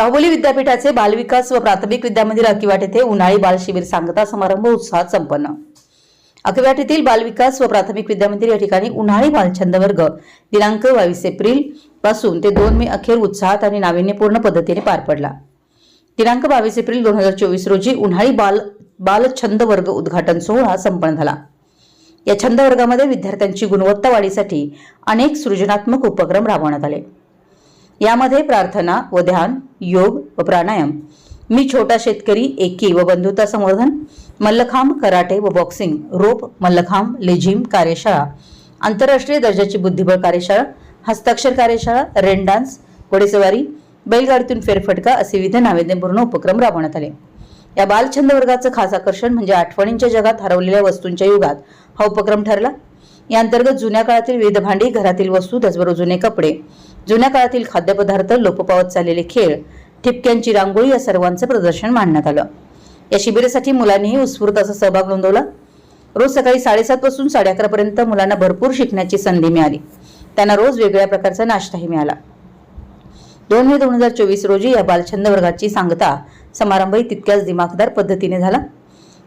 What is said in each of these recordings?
बाहुबली विद्यापीठाचे बालविकास व प्राथमिक विद्यामंदिर अकिवाट येथे उन्हाळी बाल शिबिर सांगता समारंभ उत्साहात संपन्न. अकिवाट येथील बालविकास व प्राथमिक विद्यामंदिर या ठिकाणी उन्हाळी बालछंद वर्ग दिनांक बावीस एप्रिलपासून ते दोन मे अखेर उत्साहात आणि नाविन्यपूर्ण पद्धतीने पार पडला. दिनांक बावीस एप्रिल दोन हजार चोवीस रोजी उन्हाळी बाल बालछंद वर्ग उद्घाटन सोहळा संपन्न झाला. या छंद वर्गामध्ये विद्यार्थ्यांची गुणवत्ता वाढीसाठी अनेक सृजनात्मक उपक्रम राबवण्यात आले. यामध्ये प्रार्थना व ध्यान योग व प्राणायाम. मी छोटा शेतकरी एकी व बंधुता संवर्धन मल्लखांब कराटे व बॉक्सिंग रोप मल्लखांब लेझिम कार्यशाळा आंतरराष्ट्रीय दर्जाची बुद्धिबळ कार्यशाळा हस्ताक्षर कार्यशाळा रेन डान्स घोडेसवारी बैलगाडीतून फेरफटका असे विविध नाविन्यपूर्ण उपक्रम राबवण्यात आले. या बालछंद वर्गाचं खास आकर्षण म्हणजे आठवणींच्या जगात हरवलेल्या वस्तूंच्या युगात हा उपक्रम ठरला. या अंतर्गत जुन्या काळातील विविध भांडी घरातील वस्तू त्याचबरोबर जुने कपडे जुन्या काळातील खाद्यपदार्थ लोपपावत चाललेले खेळ ठिपक्यांची रांगोळी या सर्वांचं प्रदर्शन मांडण्यात आलं. या शिबिरासाठी मुलांनीही उत्स्फूर्त असा सहभाग नोंदवला. रोज सकाळी साडेसात पासून साडे अकरा पर्यंत मुलांना भरपूर शिकण्याची संधी मिळाली. त्यांना रोज वेगळ्या प्रकारचा नाश्ताही मिळाला. दोन मे दोन हजार चोवीस रोजी या बालछंद वर्गाची सांगता समारंभही तितक्याच दिमाखदार पद्धतीने झाला.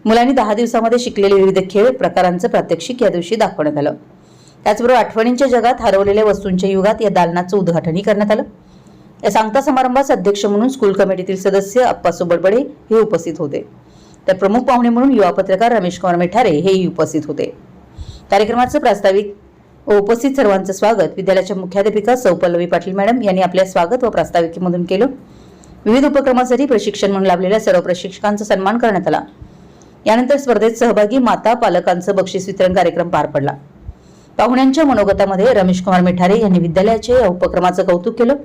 मुलांनी दहा दिवसामध्ये शिकलेले विविध खेळ प्रकारांचं प्रात्यक्षिक या दिवशी दाखवण्यात आलं. त्याचबरोबर आठवणींच्या जगात हरवलेल्या वस्तूंच्या युगात या दालनाचं उद्घाटनही करण्यात आलं. या सांगता समारंभास अध्यक्ष म्हणून स्कूल कमिटीतील सदस्य अप्पासू बडबडे हे उपस्थित होते. तर प्रमुख पाहुणे म्हणून युवा पत्रकार रमेश कुमार मेठारे हेही उपस्थित होते. कार्यक्रमाचं प्रास्ताविक व उपस्थित सर्वांचं स्वागत विद्यालयाच्या मुख्याध्यापिका सौ पल्लवी पाटील मॅडम यांनी आपल्या स्वागत व प्रास्ताविकेमधून केलं. विविध उपक्रमासाठी प्रशिक्षण म्हणून लाभलेल्या सर्व प्रशिक्षकांचा सन्मान करण्यात आला. यानंतर स्पर्धेत सहभागी माता पालकांचं बक्षीस वितरण कार्यक्रम पार पडला. पाहुण्यांच्या मनोगतामध्ये रमेश कुमार मिठारे यांनी विद्यालयाचे या उपक्रमाचं कौतुक केलं.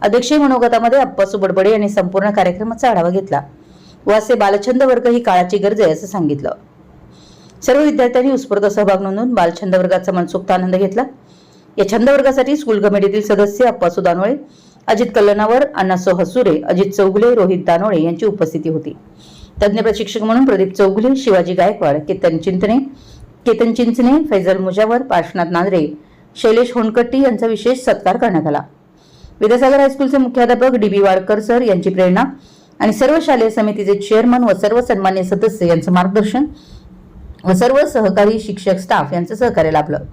अध्यक्षीय मनोगतामध्ये अप्पासू बडबडे यांनी संपूर्ण कार्यक्रमाचा आढावा घेतला. व असे बालछंद वर्ग ही काळाची गरज आहे असं सांगितलं. सर्व विद्यार्थ्यांनी उत्स्फूर्त सहभाग नोंदवून बालछंद वर्गाचा मनसोक्त आनंद घेतला. या छंद वर्गासाठी स्कूल कमिटीतील सदस्य अप्पासू दानोळे अजित कल्लनावर अण्णासो हसुरे अजित चौगुले रोहित दानोळे यांची उपस्थिती होती. तज्ज्ञ प्रशिक्षक म्हणून प्रदीप चौगुले शिवाजी गायकवाड केतन चिंतने केतन चिंचणे फैजल मुजावर पार्श्वनाथ नांद्रे शैलेश होणकट्टी यांचा विशेष सत्कार करण्यात आला. विद्यासागर हायस्कूलचे मुख्याध्यापक डी बी वाडकर सर यांची प्रेरणा आणि सर्व शालेय समितीचे चेअरमन व सर्व सन्मान्य सदस्य यांचं मार्गदर्शन व सर्व सहकारी शिक्षक स्टाफ यांचं सहकार्य लाभलं.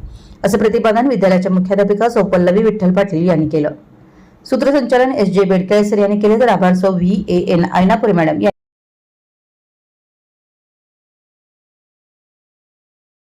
असं प्रतिपादन विद्यालयाच्या मुख्याध्यापिका सौपल्लवी विठ्ठल पाटील यांनी केलं. सूत्रसंचालन एस जे बेडकळे सर यांनी केले. तर आभार सौ V A N Aynapure madam यांनी